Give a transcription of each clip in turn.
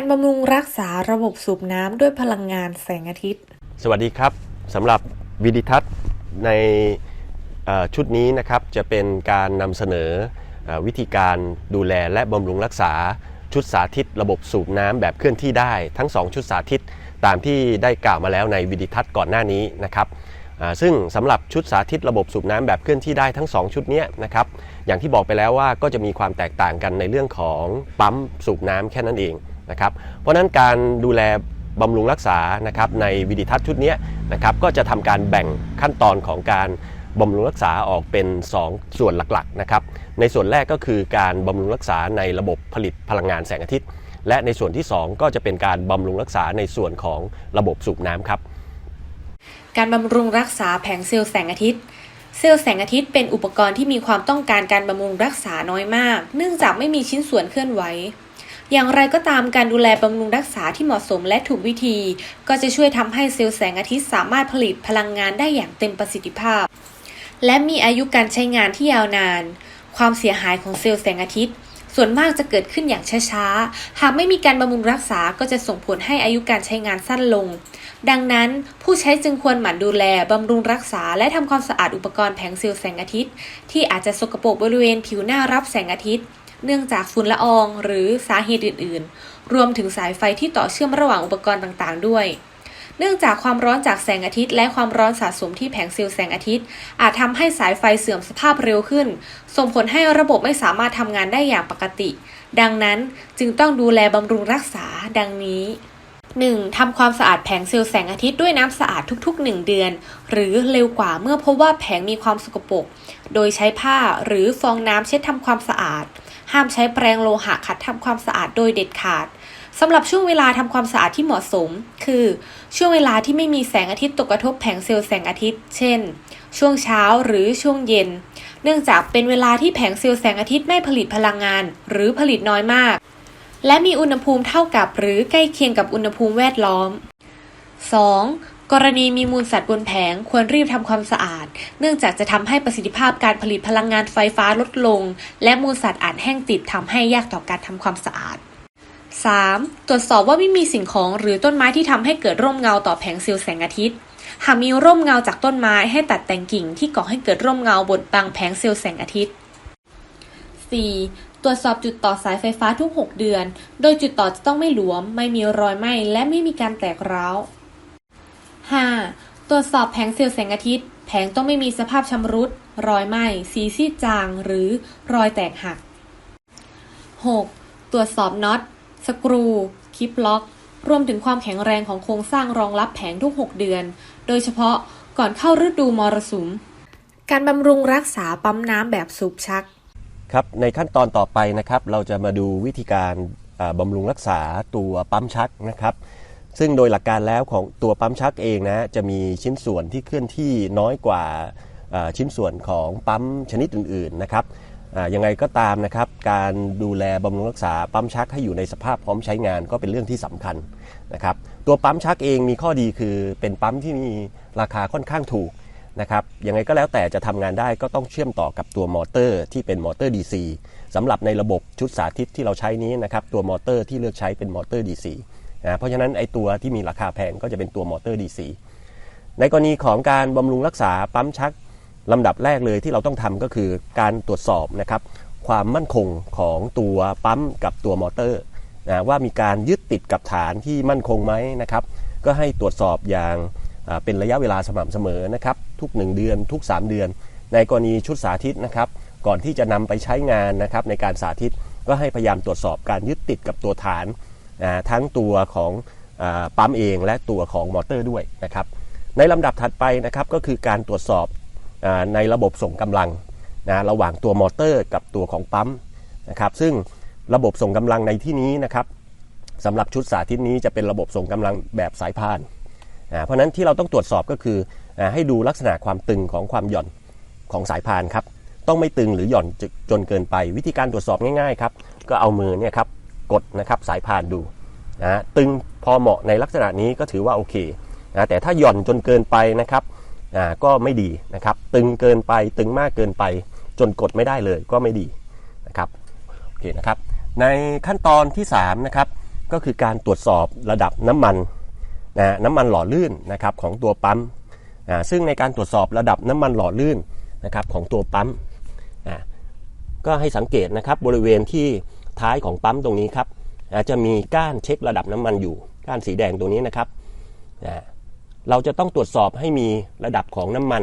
การบำรุงรักษาระบบสูบน้ำด้วยพลังงานแสงอาทิตย์ สวัสดีครับสำหรับวิดิทัศน์ในชุดนี้นะครับจะเป็นการนำเสนออวิธีการดูแลและบำรุงรักษาชุดสาธิตระบบสูบน้ำแบบเคลื่อนที่ได้ ทั้ง 2 ชุดสาธิตตามที่ได้กล่าวมาแล้วในวิดิทัศน์ก่อนหน้านี้นะครับซึ่งสำหรับชุดสาธิตระบบสูบน้ำแบบเคลื่อนที่ได้ทั้ง 2 ชุดนี้นะครับอย่างที่บอกไปแล้วว่าก็จะมีความแตกต่างกันในเรื่องของปั๊มสูบน้ำแค่นั้นเอง นะครับเพราะนั้นการดูแลบำรุงรักษานะครับในวิดิทัศน์ชุดนี้นะครับก็จะทำการแบ่งขั้นตอนของการบำรุงรักษาออกเป็น 2 ส่วนหลักๆนะครับในส่วนแรกก็คือการบำรุงรักษาในระบบผลิตพลังงานแสงอาทิตย์ และในส่วนที่ 2 ก็จะเป็นการบำรุงรักษาในส่วนของระบบสูบน้ำครับ การบำรุงรักษาแผงเซลล์แสงอาทิตย์เซลล์แสงอาทิตย์เป็นอุปกรณ์ที่มีความต้องการการบำรุงรักษาน้อยมาก เนื่องจากไม่มีชิ้นส่วนเคลื่อนไหว อย่างไรก็ตามการดูแลบำรุงรักษาที่เหมาะสมและถูกวิธี ก็จะช่วยทำให้เซลล์แสงอาทิตย์สามารถผลิตพลังงานได้อย่างเต็มประสิทธิภาพ และมีอายุการใช้งานที่ยาวนาน ความเสียหายของเซลล์แสงอาทิตย์ ส่วนมากจะเกิดขึ้นอย่างช้าๆ หากไม่มีการบำรุงรักษาก็จะส่งผลให้อายุการใช้งานสั้นลง ดังนั้นผู้ใช้จึงควรหมั่นดูแลบำรุงรักษา และทำความสะอาดอุปกรณ์แผงเซลล์แสงอาทิตย์ ที่อาจจะสกปรกบริเวณผิวหน้ารับแสงอาทิตย์ เนื่องจากฝุ่นละอองหรือสาเหตุอื่น ๆ รวมถึงสายไฟที่ต่อเชื่อมระหว่างอุปกรณ์ต่างๆ ด้วย เนื่องจากความร้อนจากแสงอาทิตย์ และความร้อนสะสมที่แผงเซลล์แสงอาทิตย์ อาจทำให้สายไฟเสื่อมสภาพเร็วขึ้น ส่งผลให้ระบบไม่สามารถทำงานได้อย่างปกติ ดังนั้นจึงต้องดูแลบำรุงรักษาดังนี้ 1. ทำความสะอาดแผงเซลล์แสงอาทิตย์ด้วยน้ำสะอาดทุกๆ 1 เดือน หรือเร็วกว่าเมื่อพบว่าแผงมีความสกปรก โดยใช้ผ้าหรือฟองน้ำเช็ดทำความสะอาด ห้ามใช้แปรงโลหะขัดทำความสะอาดโดยเด็ดขาดสำหรับช่วงเวลาทำความสะอาดที่เหมาะสม คือ ช่วงเวลาที่ไม่มีแสงอาทิตย์ตกกระทบแผงเซลล์แสงอาทิตย์ เช่น ช่วงเช้าหรือช่วงเย็น เนื่องจากเป็นเวลาที่แผงเซลล์แสงอาทิตย์ไม่ผลิตพลังงาน หรือผลิตน้อยมาก และมีอุณหภูมิเท่ากับหรือใกล้เคียงกับอุณหภูมิแวดล้อม 2. กรณีมีมูลสัตว์บนแผงควรรีบทำความสะอาด เนื่องจากจะทำให้ประสิทธิภาพการผลิตพลังงานไฟฟ้าลดลง และมูลสัตว์อาจแห้งติดทำให้ยากต่อการทำความสะอาด 3. ตรวจสอบว่าไม่มีสิ่งของหรือต้นไม้ที่ทำให้เกิดร่มเงาต่อแผงเซลล์แสงอาทิตย์ หากมีร่มเงาจากต้นไม้ให้ตัดแต่งกิ่งที่ก่อให้เกิดร่มเงาบนบางแผงเซลล์แสงอาทิตย์ 4. ตรวจสอบจุดต่อสายไฟฟ้าทุก 6 เดือน โดยจุดต่อจะต้องไม่หลวม ไม่มีรอยไหม้ และไม่มีการแตกร้าว 5. ตรวจสอบแผงเซลล์แสงอาทิตย์ แผงต้องไม่มีสภาพชำรุด รอยไหม้ สีซีดจาง หรือรอยแตกหัก 6. ตรวจสอบน็อต สกรู คลิปล็อก รวมถึงความแข็งแรงของโครงสร้างรองรับแผงทุก 6 เดือน โดยเฉพาะก่อนเข้าฤดูมรสุม การบำรุงรักษาปั๊มน้ำแบบสูบชัก ครับในขั้นตอนต่อไปนะครับ เราจะมาดูวิธีการบำรุงรักษาตัวปั๊มชักนะครับ ซึ่งโดยหลักการแล้วของตัวปั๊มชักเองนะจะมีชิ้นส่วนที่เคลื่อนที่น้อยกว่าชิ้นส่วนของปั๊มชนิดอื่นๆนะครับยังไงก็ตามนะครับ การดูแลบำรุงรักษาปั๊มชักให้อยู่ในสภาพพร้อมใช้งานก็เป็นเรื่องที่สำคัญนะครับ ตัวปั๊มชักเองมีข้อดีคือเป็นปั๊มที่มีราคาค่อนข้างถูก นะครับยังไงก็แล้วแต่จะทำงานได้ก็ต้องเชื่อมต่อกับตัวมอเตอร์ที่เป็นมอเตอร์ DC สำหรับในระบบชุดสาธิตที่เราใช้นี้นะครับตัวมอเตอร์ที่เลือกใช้เป็นมอเตอร์ DC นะเพราะฉะนั้นไอตัวที่มีราคาแพงก็จะเป็นตัวมอเตอร์ DC ในกรณีของการบำรุงรักษาปั๊มชักลำดับแรกเลยที่เราต้องทำก็คือการตรวจสอบนะครับความมั่นคงของตัวปั๊มกับตัวมอเตอร์นะว่ามีการยึดติดกับฐานที่มั่นคงไหมนะครับก็ให้ตรวจสอบอย่าง เป็นระยะเวลาสม่ำเสมอนะครับทุก 1 เดือนทุก 3 เดือน ในกรณีชุดสาธิตนะครับก่อนที่จะนำไปใช้งานนะครับในการสาธิตก็ให้พยายามตรวจสอบการยึดติดกับตัวฐานทั้งตัวของอปั๊มเองและตัวของมอเตอร์ด้วยนะครับในลำดับถัดไปนะครับก็คือการตรวจสอบอในระบบส่งกำลังนะระหว่างตัวมอเตอร์กับตัวของปั๊มนะครับซึ่งระบบส่งกำลังในที่นี้นะครับสำหรับชุดสาธิตนี้จะเป็นระบบส่งกำลังแบบสายพาน เพราะฉะนั้นที่เราต้องตรวจสอบก็คืออให้ดูลักษณะความตึงของความหย่อนของสายพานครับต้องไม่ตึงหรือหย่อนจจนเกินไป วิธีการตรวจสอบง่ายๆครับก็เอามือเนี่ยครับกดนะครับสายพานดูนะตึงพอเหมาะในลักษณะนี้ก็ถือว่าโอเคนะแต่ถ้าหย่อนจนเกินไปนะครับก็ไม่ดีนะครับ ตึงเกินไปตึงมากเกินไป จนกดไม่ได้เลยก็ไม่ดีนะครับโอเคนะครับ ในขั้นตอนที่3นะครับก็คือการตรวจสอบระดับน้ำมัน นะน้ำมันหล่อลื่นนะครับของตัวปั๊มซึ่งในการตรวจสอบระดับน้ำมันหล่อลื่นนะครับของตัวปั๊มก็ให้สังเกตนะครับบริเวณที่ท้ายของปั๊มตรงนี้ครับอาจะมีก้านเช็คระดับน้ำมันอยู่ ก้านสีแดงตรงนี้นะครับเราจะต้องตรวจสอบให้มีระดับของน้ำมัน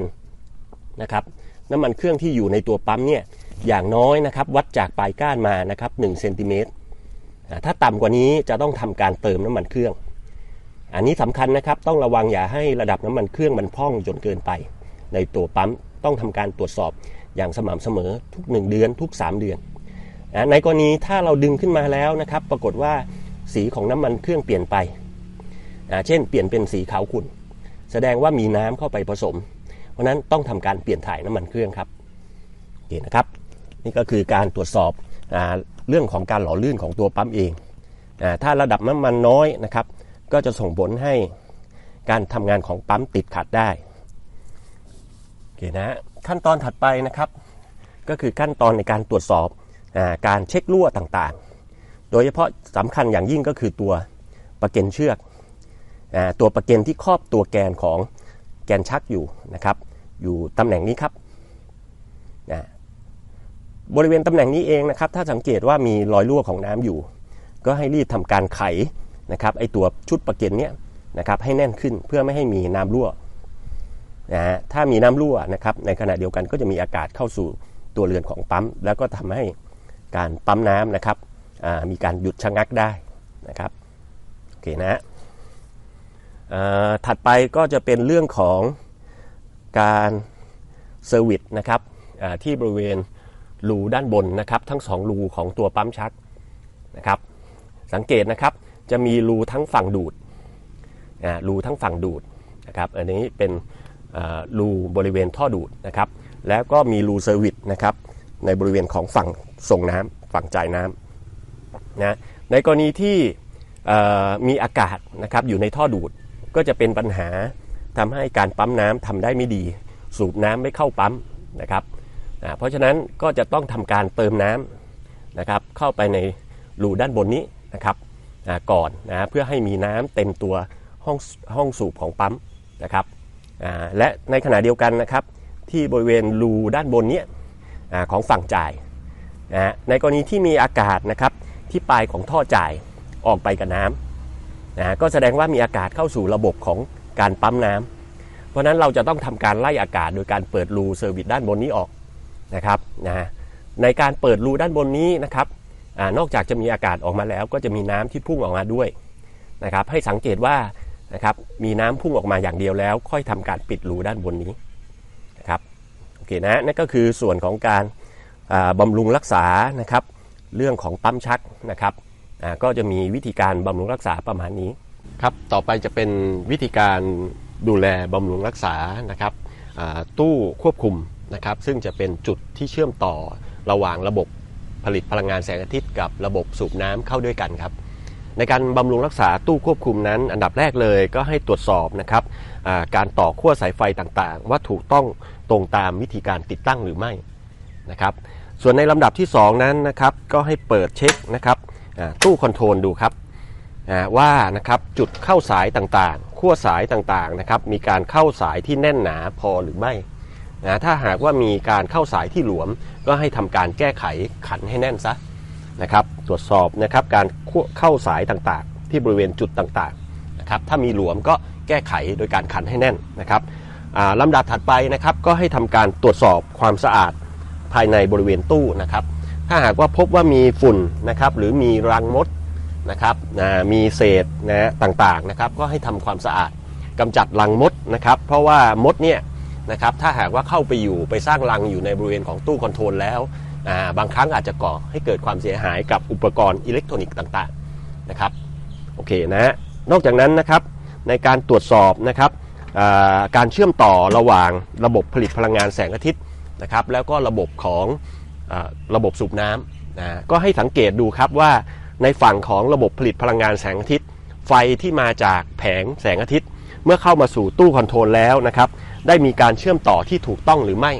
นะครับน้ำมันเครื่องที่อยู่ในตัวปั๊มเนี่ยอย่างน้อยนะครับวัดจากปลายก้านมานะครับ1เซนติเมตรถ้าต่ำกว่านี้จะต้องทำการเติมน้ำมันเครื่อง อันนี้สำคัญนะครับต้องระวังอย่าให้ระดับน้ำมันเครื่องมันพร่องจนเกินไป ในตัวปั๊มต้องทำการตรวจสอบอย่างสม่ำเสมอทุก 1 เดือนทุก 3 เดือน ในกรณีถ้าเราดึงขึ้นมาแล้วนะครับ ปรากฏว่าสีของน้ำมันเครื่องเปลี่ยนไปเช่น เปลี่ยนเป็นสีขาวขุ่นแสดงว่ามีน้ำเข้าไปผสม เพราะฉะนั้นต้องทำการเปลี่ยนถ่ายน้ำมันเครื่องครับโอเคนะครับ นี่ก็คือการตรวจสอบอเรื่องของการหล่อลื่นของตัวปั๊มเองอถ้าระดับน้ำมันน้อยนะครับ ก็จะส่งผลให้การทำงานของปั๊มติดขัดได้โอเคนะขั้นตอนถัดไปนะครับ ก็คือขั้นตอนในการตรวจสอบอการเช็ครั่วต่างๆ โดยเฉพาะสำคัญอย่างยิ่งก็คือตัวประเก็นเชือกอตัวประเก็นที่ครอบตัวแกนของแกนชักอยู่นะครับ อยู่ตำแหน่งนี้ครับบริเวณตำแหน่งนี้เองนะครับ ถ้าสังเกตว่ามีรอยรั่วของน้ำอยู่ ก็ให้รีบทำการไข นะครับไอตัวชุดประเก็นเนี้ยนะครับให้แน่นขึ้นเพื่อไม่ให้มีน้ำรั่วนะฮะถ้ามีน้ำรั่วนะครับในขณะเดียวกันก็จะมีอากาศเข้าสู่ตัวเรือนของปั๊ม แล้วก็ทำให้การปั๊มน้ำนะครับมีการหยุดชะงักได้นะครับโอเคนะฮะถัดไปก็จะเป็นเรื่องของการเซอร์วิสนะครับที่บริเวณรูด้านบนนะครับ ทั้งสองรูของตัวปั๊มชักนะครับ สังเกตนะครับ จะมีรูทั้งฝั่งดูดรูทั้งฝั่งดูดนะครับอันนี้เป็นรูบริเวณท่อดูดนะครับแล้วก็มีรูเซอร์วิสนะครับในบริเวณของฝั่งส่งน้ำฝั่งจ่ายน้ำนะในกรณีที่มีอากาศนะครับอยู่ในท่อดูดก็จะเป็นปัญหาทำให้การปั๊มน้ำทำได้ไม่ดี สูบน้ำไม่เข้าปั๊มนะครับเพราะฉะนั้นก็จะต้องทำการเติมน้ำนะครับเข้าไปในรูด้านบนนี้นะครับ ก่อนนะเพื่อให้มีน้ำเต็มตัวห้องห้องสูบของปั๊มนะครับและในขณะเดียวกันนะครับที่บริเวณรูด้านบนเนี้ยของฝั่งจ่ายนะในกรณีที่มีอากาศนะครับที่ปลายของท่อจ่ายออกไปกับน้ำนะก็แสดงว่ามีอากาศเข้าสู่ระบบของการปั๊มน้ำเพราะนั้นเราจะต้องทำการไล่อากาศโดยการเปิดรูเซอร์วิสด้านบนนี้ออกนะครับนะในการเปิดรูด้านบนนี้นะครับ อนอกจากจะมีอากาศออกมาแล้ว ก็จะมีน้ำที่พุ่งออกมาด้วยนะครับให้สังเกตว่านะครับมีน้ำพุ่งออกมาอย่างเดียวแล้ว ค่อยทำการปิดรูด้านบนนี้นะครับโอเคนะนั่นก็คือส่วนของการอ่าบำรุงรักษานะครับ เรื่องของปั๊มชักนะครับก็จะมีวิธีการบำรุงรักษาประมาณนี้ครับต่อไปจะเป็นวิธีการดูแลบำรุงรักษานะครับตู้ควบคุมนะครับ ซึ่งจะเป็นจุดที่เชื่อมต่อระหว่างระบบ ผลิตพลังงานแสงอาทิตย์กับระบบสูบน้ำเข้าด้วยกันครับ ในการบำรุงรักษาตู้ควบคุมนั้น อันดับแรกเลยก็ให้ตรวจสอบนะครับการต่อขั้วสายไฟต่างๆ ว่าถูกต้องตรงตามวิธีการติดตั้งหรือไม่นะครับ ส่วนในลำดับที่ 2 นั้นนะครับก็ให้เปิดเช็คนะครับตู้คอนโทรลดูครับว่านะครับจุดเข้าสายต่างๆขั้วสายต่างๆนะครับมีการเข้าสายที่แน่นหนาพอหรือไม่ นะถ้าหากว่ามีการเข้าสายที่หลวม ก็ให้ทำการแก้ไขขันให้แน่นซะนะครับตรวจสอบนะครับการเข้าสายต่างๆ ที่บริเวณจุดต่างๆนะครับถ้ามีหลวมก็แก้ไขโดยการขันให้แน่นนะครับลำดับถัดไปนะครับก็ให้ทำการตรวจสอบความสะอาดภายในบริเวณตู้นะครับ ถ้าหากว่าพบว่ามีฝุ่นนะครับหรือมีรังมดนะครับมีเศษนะต่างๆนะครับก็ให้ทำความสะอาดกำจัดรังมดนะครับ เพราะว่ามดเนี่ย นะครับถ้าหากว่าเข้าไปอยู่ไปสร้างรังอยู่ในบริเวณของตู้คอนโทรลแล้ว บางครั้งอาจจะก่อให้เกิดความเสียหายกับอุปกรณ์อิเล็กทรอนิกส์ต่างๆนะครับโอเคนะฮะนอกจากนั้นนะครับในการตรวจสอบนะครับการเชื่อมต่อระหว่างระบบผลิตพลังงานแสงอาทิตย์นะครับแล้วก็ระบบของอระบบสูบน้ำนะก็ให้สังเกตดูครับว่าในฝั่งของระบบผลิตพลังงานแสงอาทิตย์ ไฟที่มาจากแผงแสงอาทิตย์ เมื่อเข้ามาสู่ตู้คอนโทรลแล้วนะครับ ได้มีการเชื่อมต่อที่ถูกต้องหรือไม่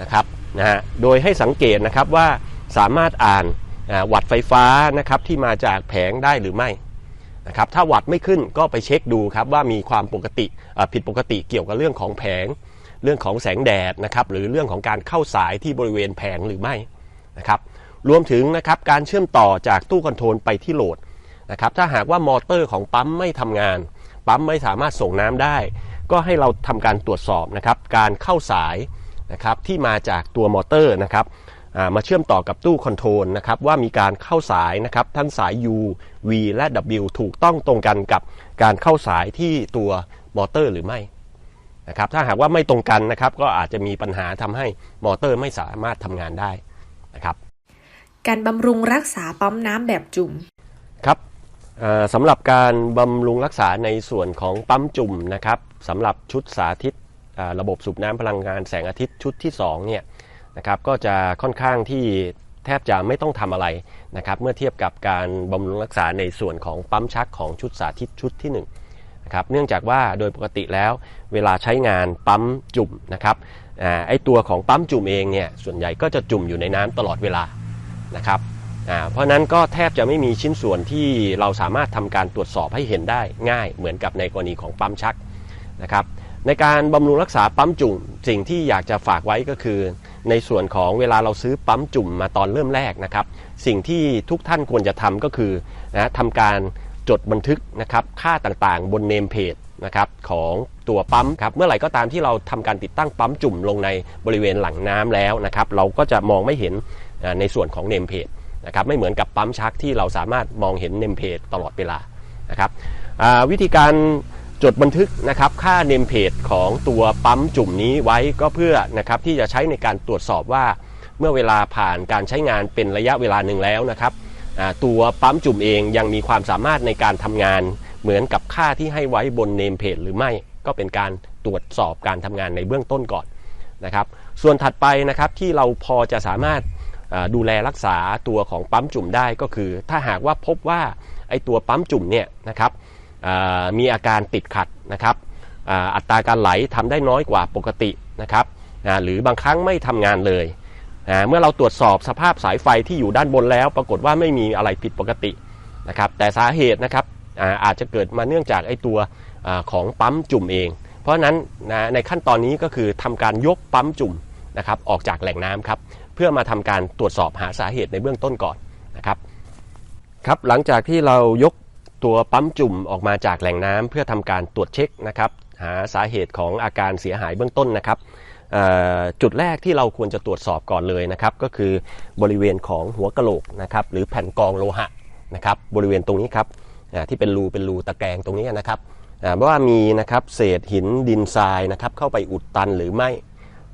นะครับนะฮะโดยให้สังเกตนะครับว่าสามารถอ่านวัดไฟฟ้านะครับที่มาจากแผงได้หรือไม่นะครับถ้าวัดไม่ขึ้นก็ไปเช็คดูครับว่ามีความปกติผิดปกติเกี่ยวกับเรื่องของแผง เรื่องของแสงแดดนะครับหรือเรื่องของการเข้าสายที่บริเวณแผงหรือไม่นะครับรวมถึงนะครับการเชื่อมต่อจากตู้คอนโทรลไปที่โหลดนะครับถ้าหากว่ามอเตอร์ของปั๊มไม่ทำงาน ปั๊มไม่สามารถส่งน้ำได้ ก็ให้เราทำการตรวจสอบนะครับการเข้าสายนะครับที่มาจากตัวมอเตอร์นะครับมาเชื่อมต่อกับตู้คอนโทรลนะครับว่ามีการเข้าสายนะครับทั้งสาย U V และ W ถูกต้องตรงกันกับการเข้าสายที่ตัวมอเตอร์หรือไม่นะครับถ้าหากว่าไม่ตรงกันนะครับก็อาจจะมีปัญหาทำให้มอเตอร์ไม่สามารถทำงานได้นะครับการบำรุงรักษาปั๊มน้ำแบบจุ่ม สำหรับการบำรุงรักษาในส่วนของปั๊มจุ่มนะครับสำหรับชุดสาธิตระบบสูบน้ำพลังงานแสงอาทิตย์ชุดที่2เนี่ยนะครับก็จะค่อนข้างที่แทบจะไม่ต้องทำอะไรนะครับเมื่อเทียบกับการบำรุงรักษาในส่วนของปั๊มชักของชุดสาธิตชุดที่1นะครับเนื่องจากว่าโดยปกติแล้วเวลาใช้งานปั๊มจุ่มนะครับอไอตัวของปั๊มจุ่มเองเนี่ยส่วนใหญ่ก็จะจุ่มอยู่ในน้ำตลอดเวลานะครับ เพราะนั้นก็แทบจะไม่มีชิ้นส่วนที่เราสามารถทำการตรวจสอบให้เห็นได้ง่ายเหมือนกับในกรณีของปั๊มชักนะครับในการบำรุงรักษาปั๊มจุ่มสิ่งที่อยากจะฝากไว้ก็คือ ในส่วนของเวลาเราซื้อปั๊มจุ่มมาตอนเริ่มแรกนะครับสิ่งที่ทุกท่านควรจะทำก็คือนะทำการจดบันทึกนะครับค่าต่างๆ บนเนมเพจนะครับของตัวปั๊มครับเมื่อไหร่ก็ตามที่เราทำการติดตั้งปั๊มจุ่มลงในบริเวณหลังน้ำแล้วนะครับเราก็จะมองไม่เห็นในส่วนของเนมเพจ นะครับไม่เหมือนกับปั๊มชักที่เราสามารถมองเห็นเนมเพจตลอดเวลานะครับวิธีการจดบันทึกนะครับค่าเนมเพจของตัวปั๊มจุ่มนี้ไว้ก็เพื่อนะครับที่จะใช้ในการตรวจสอบว่าเมื่อเวลาผ่านการใช้งานเป็นระยะเวลาหนึ่งแล้วนะครับตัวปั๊มจุ่มเองยังมีความสามารถในการทำงานเหมือนกับค่าที่ให้ไว้บนเนมเพจหรือไม่ก็เป็นการตรวจสอบการทำงานในเบื้องต้นก่อนนะครับ ส่วนถัดไปนะครับที่เราพอจะสามารถ ดูแลรักษาตัวของปั๊มจุ่มได้ก็คือ ถ้าหากว่าพบว่าไอตัวปั๊มจุ่มเนี่ยนะครับมีอาการติดขัดนะครับอ,อัตราการไหลทำได้น้อยกว่าปกตินะครับหรือบางครั้งไม่ทำงานเลย เมื่อเราตรวจสอบสภาพสายไฟที่อยู่ด้านบนแล้ว ปรากฏว่าไม่มีอะไรผิดปกตินะครับแต่สาเหตุนะครับอาจจะเกิดมาเนื่องจากไอ้ตัวอของปั๊มจุ่มเอง เพราะฉะนั้นในขั้นตอนนี้ก็คือทำการยกปั๊มจุ่มนะครับออกจากแหล่งน้ำครับ เพื่อมาทำการตรวจสอบหาสาเหตุในเบื้องต้นก่อนนะครับครับหลังจากที่เรายกตัวปั๊มจุ่มออกมาจากแหล่งน้ำเพื่อทำการตรวจเช็คนะครับหาสาเหตุของอาการเสียหายเบื้องต้นนะครับจุดแรกที่เราควรจะตรวจสอบก่อนเลยนะครับก็คือบริเวณของหัวกะโหลกนะครับหรือแผ่นกรองโลหะนะครับบริเวณตรงนี้ครับที่เป็นรูเป็นรูตะแกรงตรงนี้นะครับอ่าว่ามีนะครับเศษหินดินทรายนะครับเข้าไปอุดตันหรือไม่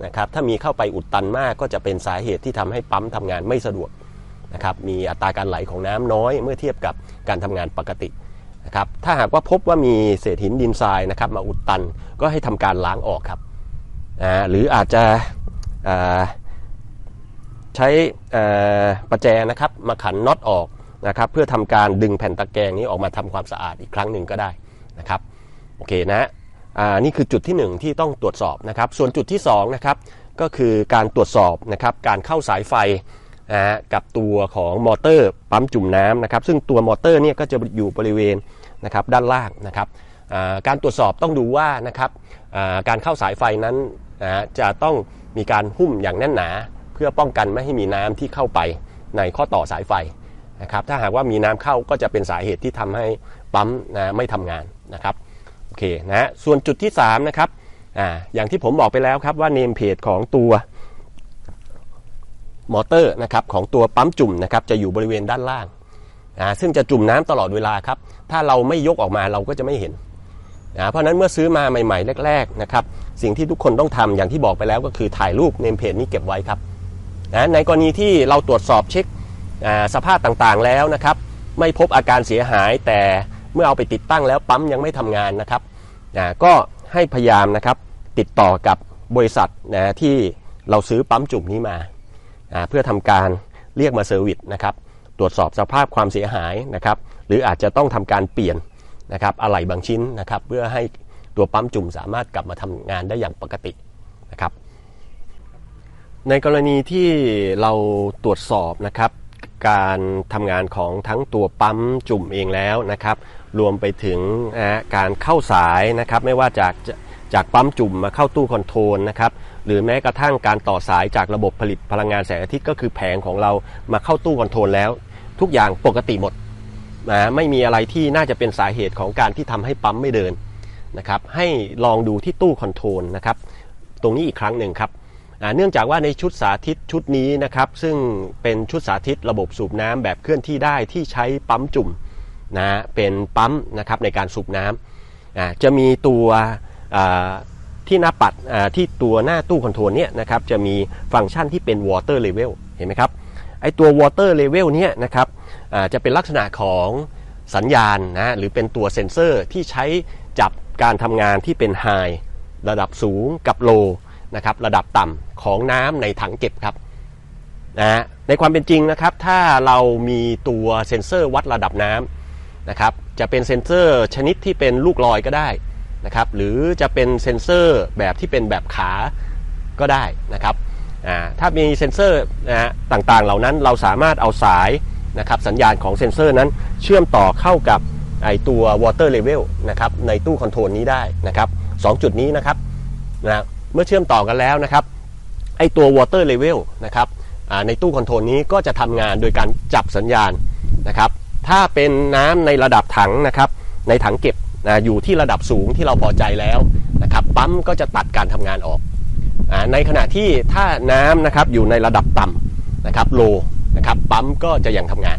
นะครับถ้ามีเข้าไปอุดตันมากก็จะเป็นสาเหตุที่ทำให้ปั๊มทำงานไม่สะดวกนะครับมีอัตราการไหลของน้ำน้อยเมื่อเทียบกับการทำงานปกตินะครับถ้าหากว่าพบว่ามีเศษหินดินทรายนะครับมาอุดตันก็ให้ทำการล้างออกครับหรืออาจจะใช้ประแจนะครับมาขันน็อตออกนะครับเพื่อทำการดึงแผ่นตะแกรงนี้ออกมาทำความสะอาดอีกครั้งหนึ่งก็ได้นะครับโอเคนะ อ่านี่คือจุดที่ 1 ที่ต้องตรวจสอบนะครับ ส่วนจุดที่2นะครับก็คือการตรวจสอบนะครับการเข้าสายไฟนะฮะกับตัวของมอเตอร์ปั๊มจุ่มน้ำนะครับ ซึ่งตัวมอเตอร์เนี่ยก็จะอยู่บริเวณนะครับด้านล่างนะครับการตรวจสอบต้องดูว่านะครับการเข้าสายไฟนั้นนะจะต้องมีการหุ้มอย่างแน่นหนา เพื่อป้องกันไม่ให้มีน้ำที่เข้าไปในข้อต่อสายไฟนะครับ ถ้าหากว่ามีน้ำเข้าก็จะเป็นสาเหตุที่ทำให้ปั๊มนะไม่ทำงานนะครับ โอเคนะฮะส่วนจุดที่3นะครับอ่าอย่างที่ผมบอกไปแล้วครับว่าเนมเพจของตัวมอเตอร์นะครับของตัวปั๊มจุ่มนะครับจะอยู่บริเวณด้านล่างอ่าซึ่งจะจุ่มน้ำตลอดเวลาครับ ถ้าเราไม่ยกออกมาเราก็จะไม่เห็นนะเพราะนั้นเมื่อซื้อมาใหม่ ๆ แรกๆนะครับสิ่งที่ทุกคนต้องทำอย่างที่บอกไปแล้วก็คือถ่ายรูปเนมเพจนี้เก็บไว้ครับนะในกรณีที่เราตรวจสอบเช็คสภาพต่างๆแล้วนะครับ ไม่พบอาการเสียหายแต่ เมื่อเอาไปติดตั้งแล้วปั๊มยังไม่ทำงานนะครับนะก็ให้พยายามนะครับติดต่อกับบริษัทนะที่เราซื้อปั๊มจุ่มนี้มาอ่าเพื่อทำการเรียกมาเซอร์วิสนะครับตรวจสอบสภาพความเสียหายนะครับหรืออาจจะต้องทำการเปลี่ยนนะครับอะไหล่บางชิ้นนะครับเพื่อให้ตัวปั๊มจุ่มสามารถกลับมาทำงานได้อย่างปกตินะครับในกรณีที่เราตรวจสอบนะครับการทำงานของทั้งตัวปั๊มจุ่มเองแล้วนะครับ รวมไปถึงนะการเข้าสายนะครับไม่ว่าจากจากปั๊มจุ่มมาเข้าตู้คอนโทรลนะครับหรือแม้กระทั่งการต่อสายจากระบบผลิตพลังงานแสงอาทิตย์ก็คือแผงของเรามาเข้าตู้คอนโทรลแล้ว ทุกอย่างปกติหมดนะไม่มีอะไรที่น่าจะเป็นสาเหตุของการที่ทำให้ปั๊มไม่เดินนะครับให้ลองดูที่ตู้คอนโทรลนะครับตรงนี้อีกครั้งหนึ่งครับเนื่องจากว่าในชุดสาธิตชุดนี้นะครับซึ่งเป็นชุดสาธิตระบบสูบน้ำแบบเคลื่อนที่ได้ที่ใช้ปั๊มจุ่ม นะเป็นปั๊มนะครับในการสูบน้ำจะมีตัวที่หน้าปัดที่ตัวหน้าตู้คอนโทรลเนี่ยนะครับจะมีฟังก์ชันที่เป็น water level เห็นไหมครับไอตัว water level เนี่ยนะครับจะเป็นลักษณะของสัญญาณนะหรือเป็นตัวเซ็นเซอร์ที่ใช้จับการทำงานที่เป็น high ระดับสูงกับ low นะครับระดับต่ำของน้ำในถังเก็บครับนะในความเป็นจริงนะครับถ้าเรามีตัวเซ็นเซอร์วัดระดับน้ำ นะครับจะเป็นเซ็นเซอร์ชนิดที่เป็นลูกลอยก็ได้นะครับหรือจะเป็นเซ็นเซอร์แบบที่เป็นแบบขาก็ได้นะครับถ้ามีเซ็นเซอร์นะต่างๆ เหล่านั้นเราสามารถเอาสายนะครับสัญญาณของเซ็นเซอร์นั้นเชื่อมต่อเข้ากับไอตัว water level นะครับในตู้คอนโทรลนี้ได้นะครับสองจุดนี้นะครับนะเมื่อเชื่อมต่อกันแล้วนะครับไอตัว water level นะครับในตู้คอนโทรลนี้ก็จะทำงานโดยการจับสัญญาณนะครับ ถ้าเป็นน้ำในระดับถังนะครับ ในถังเก็บนะอยู่ที่ระดับสูงที่เราพอใจแล้วนะครับ ปั๊มก็จะตัดการทำงานออกอในขณะที่ถ้าน้ำนะครับอยู่ในระดับต่ำนะครับโลนะครับปั๊มก็จะยังทำงาน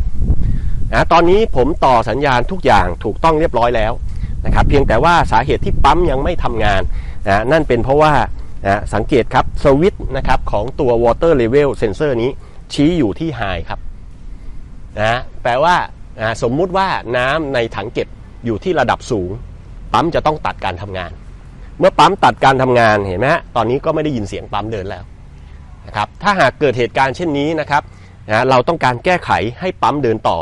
นะตอนนี้ผมต่อสัญญาณทุกอย่างถูกต้องเรียบร้อยแล้วนะครับ เพียงแต่ว่าสาเหตุที่ปั๊มยังไม่ทำงานนะนั่นเป็นเพราะว่านะสังเกตครับสวิตช์นะครับของตัว water level sensor นี้ชี้อยู่ที่ high ครับนะแปลว่า สมมุติว่าน้ำในถังเก็บอยู่ที่ระดับสูง ปั๊มจะต้องตัดการทำงาน เมื่อปั๊มตัดการทำงานเห็นไหมฮะตอนนี้ก็ไม่ได้ยินเสียงปั๊มเดินแล้วนะครับถ้าหากเกิดเหตุการณ์เช่นนี้นะครับนะเราต้องการแก้ไขให้ปั๊มเดินต่อ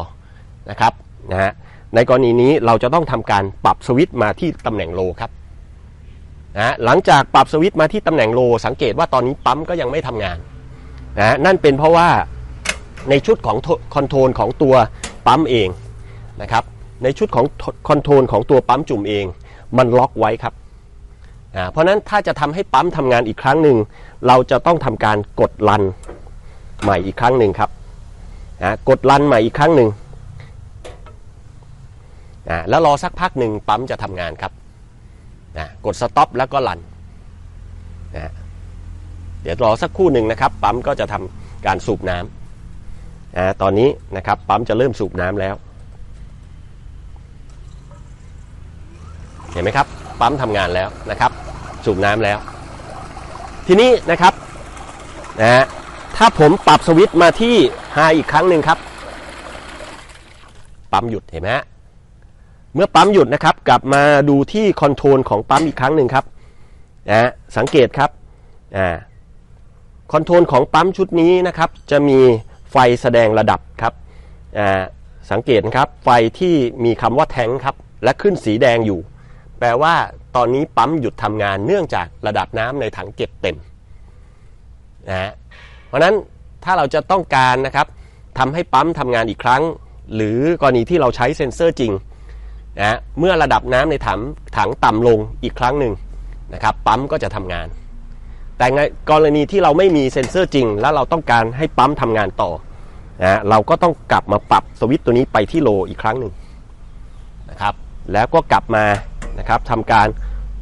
นะครับนะฮะในกรณีนี้เราจะต้องทำการปรับสวิตช์มาที่ตำแหน่งโลครับนะหลังจากปรับสวิตช์มาที่ตำแหน่งโล สังเกตว่าตอนนี้ปั๊มก็ยังไม่ทำงานนะนั่นเป็นเพราะว่าในชุดของคอนโทรลของตัว ปั๊มเองนะครับในชุดของคอนโทรลของตัวปั๊มจุ่มเอง มันล็อกไว้ครับเพราะฉะนั้นถ้าจะทำให้ปั๊มทำงานอีกครั้งหนึ่งเราจะต้องทำการกดลันใหม่อีกครั้งหนึ่งครับกดลันใหม่อีกครั้งหนึ่งแล้วรอสักพักหนึ่งปั๊มจะทำงานครับกดสต็อปแล้วก็ลันนะเดี๋ยวรอสักครู่หนึ่งนะครับ ปั๊มก็จะทำการสูบน้ำ ตอนนี้นะครับปั๊มจะเริ่มสูบน้ำแล้ว เห็นไหมครับ ปั๊มทำงานแล้วนะครับ สูบน้ำแล้ว ทีนี้นะครับนะฮะถ้าผมปรับสวิตช์มาที่ไฮอีกครั้งหนึ่งครับ ปั๊มหยุดเห็นไหมฮะเมื่อปั๊มหยุดนะครับ กลับมาดูที่คอนโทรลของปั๊มอีกครั้งหนึ่งครับนะสังเกตครับอ่าคอนโทรลของปั๊มชุดนี้นะครับ จะมี ไฟแสดงระดับครับสังเกตนะครับไฟที่มีคำว่าแทงครับและขึ้นสีแดงอยู่ แปลว่าตอนนี้ปั๊มหยุดทำงานเนื่องจากระดับน้ำในถังเก็บเต็มนะฮะเพราะฉะนั้นถ้าเราจะต้องการนะครับทำให้ปั๊มทำงานอีกครั้ง หรือกรณีที่เราใช้เซ็นเซอร์จริงนะเมื่อระดับน้ำในถังถังต่ำลงอีกครั้งหนึ่งนะครับปั๊มก็จะทำงาน แต่ในกรณีที่เราไม่มีเซ็นเซอร์จริง แล้วเราต้องการให้ปั๊มทำงานต่อนะเราก็ต้องกลับมาปรับสวิตช์ตัวนี้ไปที่โลอีกครั้งหนึ่งนะครับ แล้วก็กลับมานะครับทำการ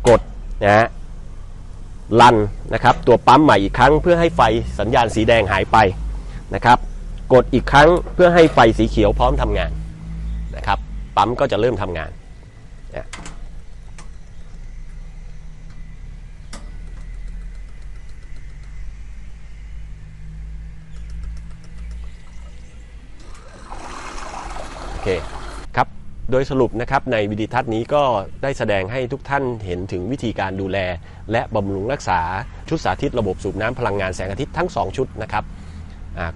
กดนะฮะลันนะครับ ตัวปั๊มใหม่อีกครั้ง เพื่อให้ไฟสัญญาณสีแดงหายไปนะครับ กดอีกครั้งเพื่อให้ไฟสีเขียวพร้อมทำงานนะครับ ปั๊มก็จะเริ่มทำงานนะโอ เคครับโดยสรุปนะครับในวิดีทัศน์นี้ก็ได้แสดงให้ทุกท่านเห็นถึงวิธีการดูแล และบำรุงรักษาชุดสาธิตระบบสูบน้ำพลังงานแสงอาทิตย์ทั้ง 2 ชุดนะครับ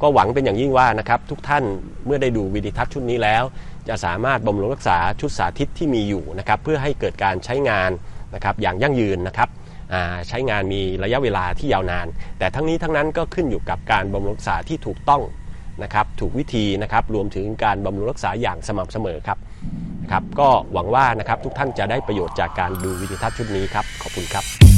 ก็หวังเป็นอย่างยิ่งว่านะครับทุกท่านเมื่อได้ดูวิดีทัศน์ชุดนี้แล้ว จะสามารถบำรุงรักษาชุดสาธิตที่มีอยู่นะครับเพื่อให้เกิดการใช้งานนะครับอย่างยั่งยืนนะครับใช้งานมีระยะเวลาที่ยาวนาน แต่ทั้งนี้ทั้งนั้นก็ขึ้นอยู่กับการบำรุงรักษาที่ถูกต้อง นะครับถูกวิธีนะครับรวมถึงการบำรุงรักษาอย่างสม่ำเสมอครับนะครับก็หวังว่านะครับทุกท่านจะได้ประโยชน์จากการดูวิดีทัศน์ชุดนี้ครับขอบคุณครับ